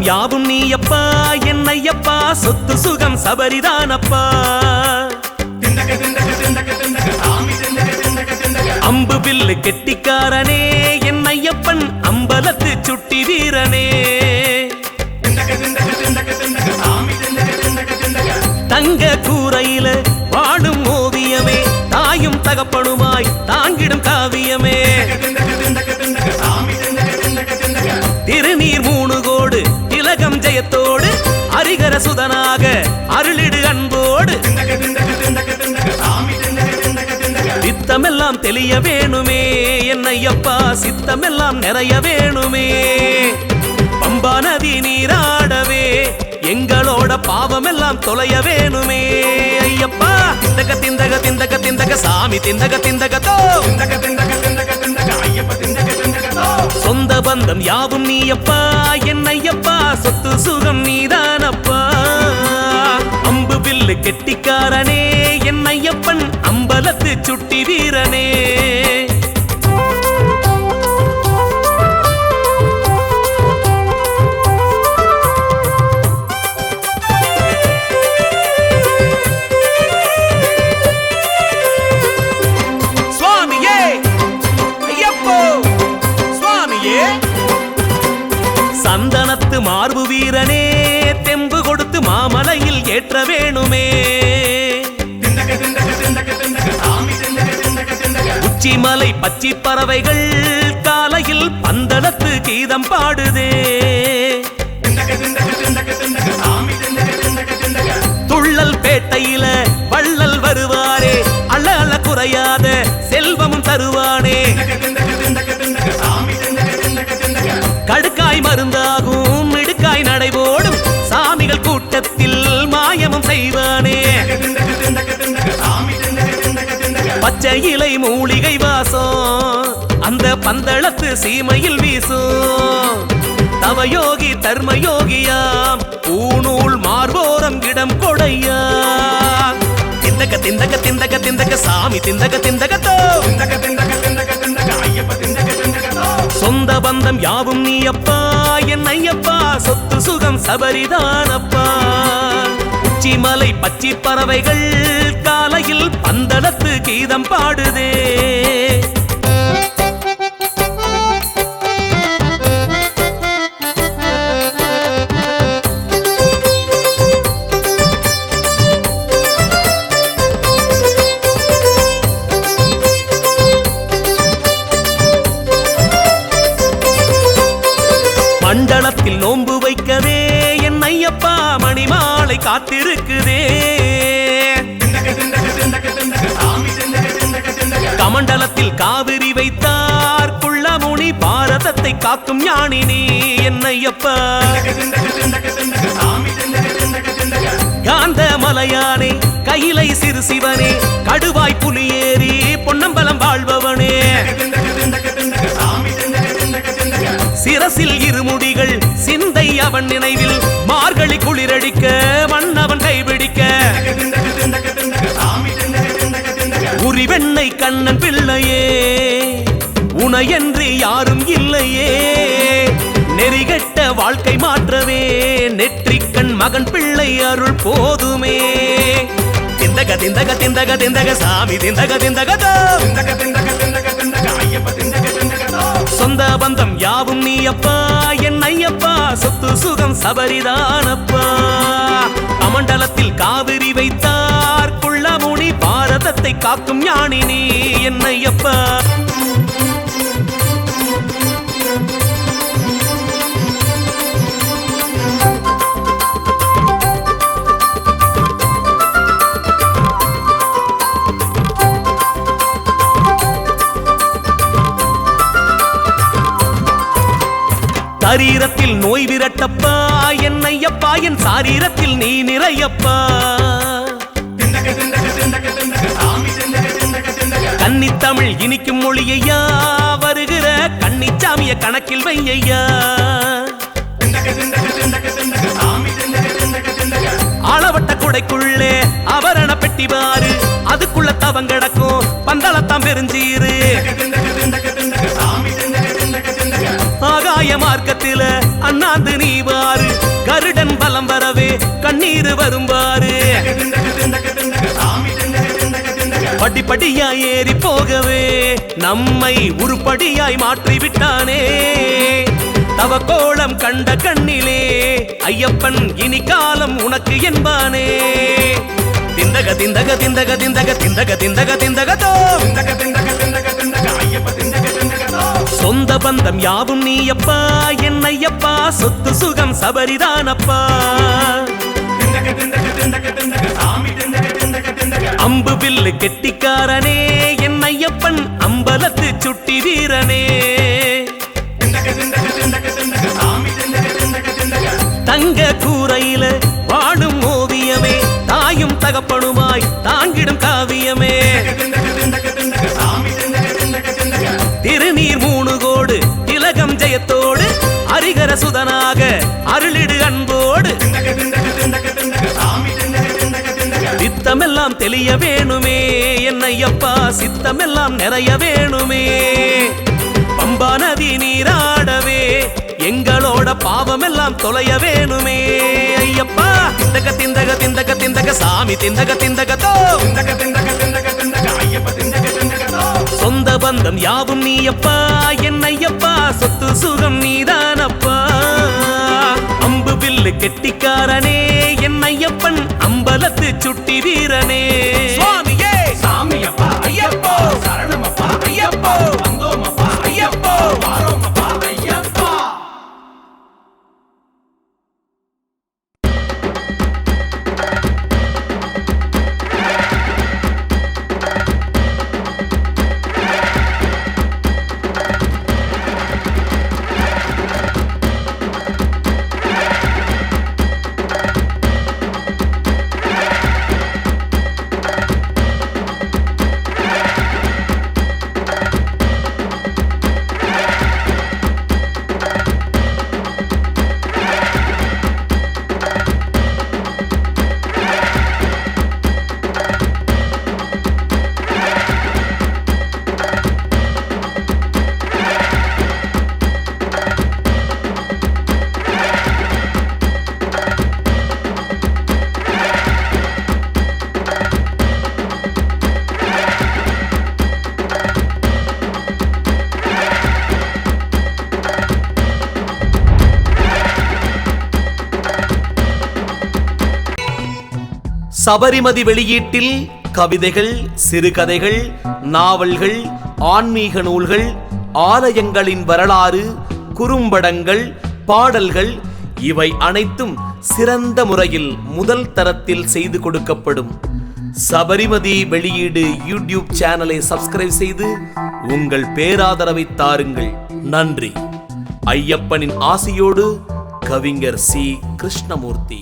பந்தம் யாவும் நீ நீயப்பா என்னையப்பா சொத்து சுகம் சபரிதானப்பா. அம்பு பில்லு கெட்டிக்காரனே என்னையப்பன் அம்பலத்து சுட்டி வீரனே. தங்க கூரையில வாழும் ஓவியமே தாயும் தகப்பனுமாய் தாங்கிடும் காவியமே. சுதனாக அருளிடு அன்போடு. சித்தமெல்லாம் தெளிய வேணுமே என்னையப்பா சித்தமெல்லாம் நிறைய வேணுமே. பம்பா நதி நீராடவே எங்களோட பாவமெல்லாம் தொலைய வேணுமே. ஐயப்பா திந்தக திந்தக திந்தக திந்தக சாமி திந்தக திந்தக யாவும் நீ அப்பா நீயப்பா என்னையப்பா சொத்து சுகம் நீதானப்பா. அம்பு வில்லு கெட்டிக்காரனே என்னையப்பன் அம்பலத்து சுட்டி வீரனே. சந்தனத்து மார்பு வீரனே தெம்பு கொடுத்து மாமலையில் ஏற்ற வேணுமே. உச்சிமலை பச்சி பறவைகள் காலையில் பந்தளத்து கீதம் பாடுதே. பச்சை இலை மூலிகை வாசம். அந்த பந்தளத்து சீமையில் வீசும். தவயோகி தர்மயோகியாம். பூநூல் மார்போரம் இடம் கொடையா. திந்தக திந்தக திந்தக திந்தக சாமி திந்தக திந்தக தோ. திண்டக திண்டக திண்டக திண்டக ஐயப்ப திண்டக திண்டக தோ. சொந்த பந்தம் யாவும் நீயப்பா என் ஐயப்பா சொத்து சுகம் சபரிதானப்பா உச்சிமலை பச்சி பறவைகள் காலையில் பந்தளத்து கீதம் பாடுதே. மண்டலத்தில் நோம் காத்திருக்குதே. கமண்டலத்தில் காவிரி வைத்தார் குள்ளமுனி பாரதத்தை காக்கும் ஞானினி என்னையப்பா. காந்த மலையானே கையிலை சிறு சிவனே கடுவாய் புலியேறி பொன்னம்பலம் வாழ்பவனே. சிரசில் இருமுடிகள் சிந்தை அவன் நினைவில். மார்கழி குளிரடிக்க மன்னவன் கைபிடிக்க. திண்டக திண்டக உரிவெண்ணை கண்ணன் பிள்ளையே உனையன்றி யாரும் இல்லையே. நெறிகெட்ட வாழ்க்கை மாற்றவே நெற்றிக்கண் மகன் பிள்ளை அருள் போதுமே. திந்தக திந்தக திந்தக திந்தக சாமி திந்தக திந்தக திந்தக திண்டக வந்த பந்தம் யாவும் நீயப்பா? என் ஐயப்பா சொத்து சுகம் சபரிதானப்பா. கமண்டலத்தில் காவிரி வைத்தார். குள்ளமுனி பாரதத்தை காக்கும் ஞானினி என் ஐயப்பா. நோய் என் ஐயப்பா என் சாரீரத்தில் நீ நிறையப்பா. திண்டக கன்னித்தமிழ் இனிக்கும் மொழியையா வருகிற கன்னிச்சாமிய கணக்கில் வையையா. அளவட்ட கொடைக்குள்ளே அவரண பெட்டி பாரு. அதுக்குள்ள தவங்கடக்கும் பந்தளத்தாம் பெருஞ்சீரு ஆகாய திண்டக மார்க்கத்தில அண்ணாந்து நீ வாரு கருடன் பலம் வரவே கண்ணீர் வரும்பாரு படிப்படியாய் ஏறி போகவே நம்மை உருப்படியாய் மாற்றி விட்டானே தவ கோலம் கண்ட கண்ணிலே ஐயப்பன் இனி காலம் உனக்கு என்பானே. திந்தக திந்தக திந்தக திந்தக திந்தக திந்தக திந்தகதோ திந்தக திந்தக சொந்த பந்தம் யாவும் நீ நீயப்பா என்னையப்பா சொத்து சுகம் சபரிதானப்பா. திண்டக அம்பு வில்லு கெட்டிக்காரனே என்னையப்பன் அம்பலத்து சுட்டி வீரனே. தங்க கூரையில வாடும் ஓவியமே தாயும் தகப்பனுமாய் தாங்கிடும் காவியமே. சுதனாக அருளிடு அன்போடு. சித்தமெல்லாம் தெளிய வேணுமே என்னையப்பா சித்தமெல்லாம் நிறைய வேணுமே. பம்பா நதி நீராடவே எங்களோட பாவமெல்லாம் தொலைய வேணுமே. ஐயப்பா திந்தக திந்தக திந்தக திந்தக சாமி திந்தக திந்தக திந்தக பந்தம் யாவும் நீ நீயப்பா என்னையப்பா சொத்து சுகம் நீதானப்பா. அம்பு வில்லு கெட்டிக்காரனே என்னையப்பன் அம்பலத்து சுட்டி வீரனே. சபரிமதி வெளியீட்டில் கவிதைகள் சிறுகதைகள் நாவல்கள் ஆன்மீக நூல்கள் ஆலயங்களின் வரலாறு குறும்படங்கள் பாடல்கள் இவை அனைத்தும் சிறந்த முறையில் முதல் தரத்தில் செய்து கொடுக்கப்படும். சபரிமதி வெளியீடு யூடியூப் சேனலை சப்ஸ்கிரைப் செய்து உங்கள் பேராதரவை தாருங்கள். நன்றி. ஐயப்பனின் ஆசையோடு கவிஞர் சி. கிருஷ்ணமூர்த்தி.